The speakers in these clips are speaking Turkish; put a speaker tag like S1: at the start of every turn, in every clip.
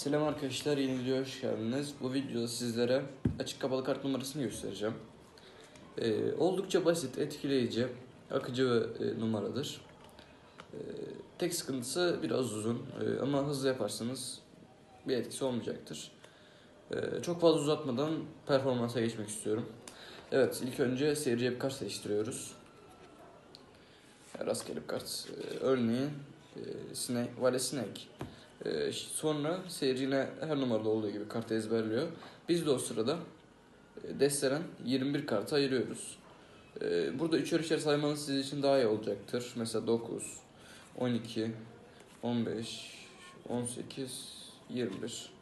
S1: Selam arkadaşlar, yeni videoya hoş geldiniz. Bu videoda sizlere açık kapalı kart numarasını göstereceğim. Ee, oldukça basit, etkileyici, akıcı ve e, numaradır. Ee, tek sıkıntısı biraz uzun Ee, ama hızlı yaparsanız bir etkisi olmayacaktır. Ee, çok fazla uzatmadan performansa geçmek istiyorum. Evet, ilk önce seyirciye bir kart seçtiriyoruz. Rastgele bir kart. Ee, örneğin e, Snake, Vale Snake. Ee, sonra seyirci her numarada olduğu gibi kartı ezberliyor. Biz de o sırada e, desteden 21 kartı ayırıyoruz. Ee, burada üçer üçer saymanız sizin için daha iyi olacaktır. Mesela 9, 12, 15, 18, 21.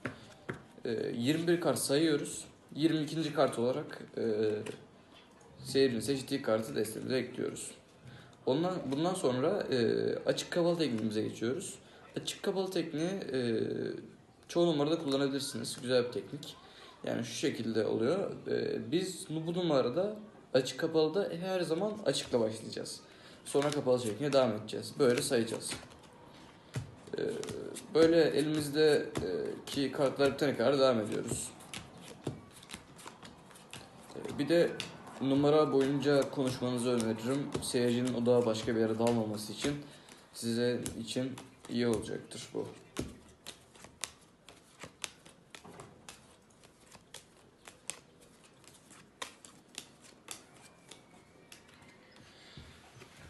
S1: Ee, 21 kart sayıyoruz. 22. kart olarak e, seyircinin seçtiği kartı destemize ekliyoruz. Ondan, bundan sonra e, açık kapalı tekniğimize geçiyoruz. Açık kapalı tekniği e, çoğu numarada kullanabilirsiniz. Güzel bir teknik. Yani şu şekilde oluyor. E, biz bu numarada açık kapalıda her zaman açıkla başlayacağız. Sonra kapalı şeklinde devam edeceğiz. Böyle sayacağız. E, böyle elimizdeki kartlar bitene kadar devam ediyoruz. E, bir de numara boyunca konuşmanızı öneririm. Seyircinin odağa başka bir yere dalmaması için size için iyi olacaktır bu.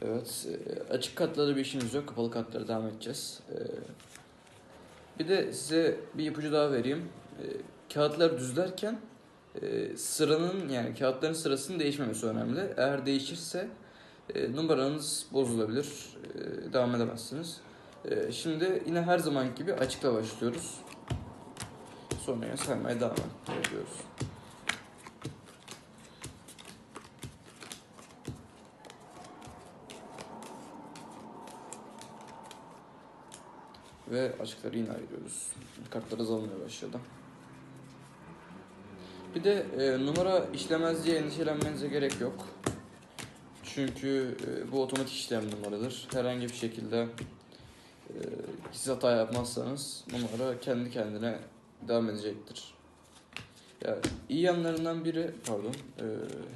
S1: Evet, e, açık katlarda bir işimiz yok. Kapalı katlara devam edeceğiz. E, Bir de size bir ipucu daha vereyim. E, Kağıtları düzlerken sıranın yani kağıtların sırasının değişmemesi önemli. Eğer değişirse numaranız bozulabilir. Devam edemezsiniz. Ee, Şimdi yine her zaman gibi açıkla başlıyoruz. Sonra saymaya devam ediyoruz. Ve açıkları yine ayırıyoruz. Kartlar azalmaya başladı. Bir de e, numara işlemez diye endişelenmenize gerek yok. Çünkü e, bu otomatik işlem numaradır. Herhangi bir şekilde e, siz hata yapmazsanız numara kendi kendine devam edecektir. Yani iyi yanlarından biri, pardon, e,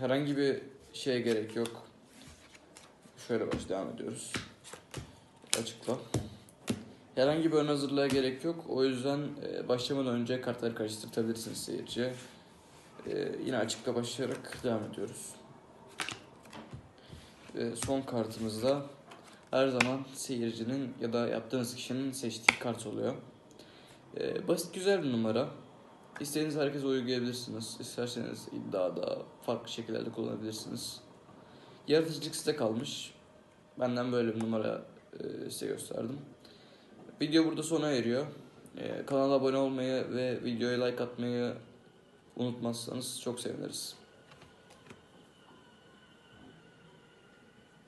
S1: herhangi bir şeye gerek yok. Şöyle baş devam ediyoruz. Açıkla. Herhangi bir ön hazırlığa gerek yok. O yüzden e, başlamadan önce kartları karıştırtabilirsiniz seyirciye. E, yine açıkla başlayarak devam ediyoruz. Ve son kartımızda her zaman seyircinin ya da yaptığınız kişinin seçtiği kart oluyor. Ee, basit güzel bir numara. İstediğiniz herkese uygulayabilirsiniz. İsterseniz iddiada farklı şekillerde kullanabilirsiniz. Yaratıcılık size kalmış. Benden böyle bir numara e, size gösterdim. Video burada sona eriyor. E, kanala abone olmayı ve videoya like atmayı unutmazsanız çok seviniriz.